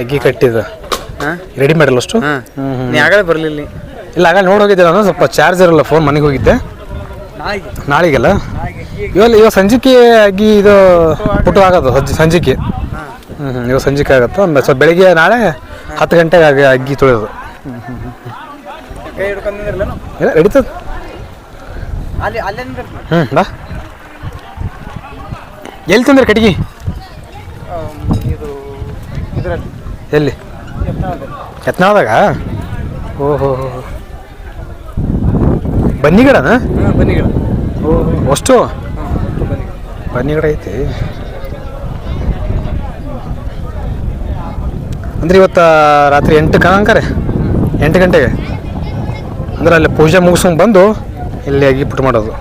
ಅಗ್ಗಿ ಕಟ್ಟಿದ. ಹಾಂ? ರೆಡಿ ಮಾಡಿಲ್ಲ ಅಷ್ಟು? ಹಾಂ. ನೀ ಆಗಲೇ ಬರಲಿಲ್ಲ ಇಲ್ಲ ಆಗ ನೋಡಿ ಹೋಗಿದ್ದೆ ನಾನು ಸ್ವಲ್ಪ ಚಾರ್ಜ್ ಇರಲ್ಲ ಫೋನ್ ಮನೆಗೆ ಹೋಗಿದ್ದೆ. ನಾಳೆಗೆಲ್ಲ? ಇವಾಗ ಇವಾಗ ಸಂಜಿಕೆ ಅಗ್ಗಿ ಇದು ಪುಟ್ಟು ಆಗೋದು ಸಜ್ಜಿ ಸಂಜಿಕೆ. ಹ್ಞೂ ಹ್ಞೂ ಇವಾಗ ಸಂಜಿಕೆ ಆಗುತ್ತೆ? ಒಂದು ಸ್ವಲ್ಪ ಬೆಳಿಗ್ಗೆ ನಾಳೆ ಹತ್ತು ಗಂಟೆಗೆ ಆಗಿ ಅಗ್ಗಿ ತೊಳೆಯೋದು ಇಲ್ಲ ನಡೀತದ ಹ್ಞೂ ಬಾ. ಎಲ್ಲಿ ತಂದ್ರೆ ಕಟ್ಗೆ ಇದು ಇದರಲ್ಲಿ. ಎಲ್ಲಿ? ಯತ್ನಾವದಾಗ ಓಹೋ ಬನ್ನಿ ಗಿಡನಾ ಹಾಂ ಬನ್ನಿ ಗಿಡ ಓಹೋ ಅಷ್ಟು? ಬನ್ನಿ ಗಿಡ ಐತಿ. ಅಂದ್ರೆ ಇವತ್ತು ರಾತ್ರಿ ಎಂಟು ಕಣಂಕರೆ ಎಂಟು ಗಂಟೆಗೆ? ಅಂದ್ರೆ ಅಲ್ಲಿ ಪೂಜೆ ಮುಗಿಸ್ಕೊಂಡು ಬಂದು ಇಲ್ಲಿ ಅಗಿ ಪುಟ್ಟು ಮಾಡೋದು.